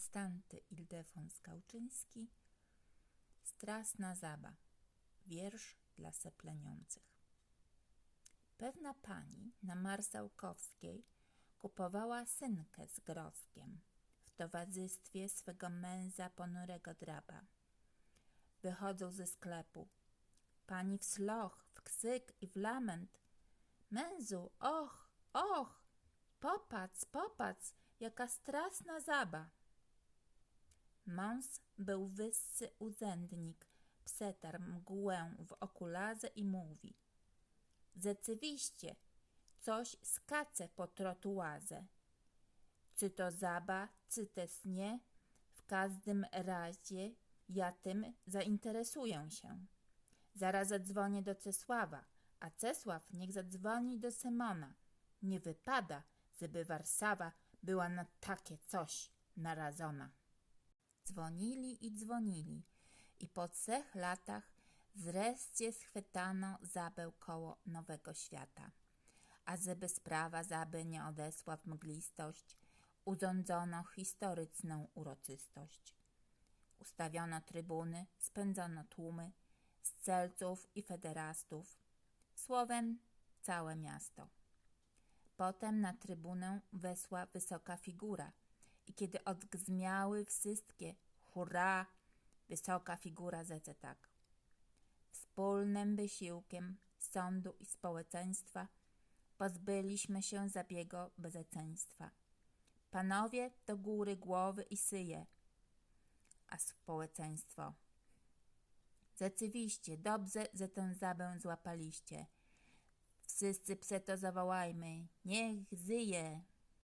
Konstanty Ildefons Gałczyński Strasna Zaba Wiersz dla sepleniących Pewna pani na Marszałkowskiej kupowała synkę z groskiem w towarzystwie swego męża ponurego draba. Wychodzą ze sklepu. Pani w sloch, w ksyk i w lament. Mężu, och, och, popatrz, popatrz, jaka straszna zaba. Mąż był wyższy urzędnik, przetarł mgłę w okularze i mówi. Rzeczywiście, coś skacze po trotuarze. Czy to zaba, czy też nie, w każdym razie ja tym zainteresuję się. Zaraz zadzwonię do Czesława, a Czesław niech zadzwoni do Semona. Nie wypada, żeby Warszawa była na takie coś narażona. Dzwonili i dzwonili i po trzech latach wreszcie schwytano Zabę koło Nowego Świata. A żeby sprawa Zaby nie odesła w mglistość, urządzono historyczną uroczystość. Ustawiono trybuny, spędzono tłumy z i federastów, słowem całe miasto. Potem na trybunę wesła wysoka figura i kiedy odgrzmiały wszystkie hurra, wysoka figura zece tak. Wspólnym wysiłkiem sądu i społeczeństwa pozbyliśmy się zabiego bezeceństwa. Panowie do góry głowy i syje, a społeczeństwo. Rzeczywiście, dobrze, że tę zabę złapaliście. Wszyscy pse to zawołajmy, niech zyje.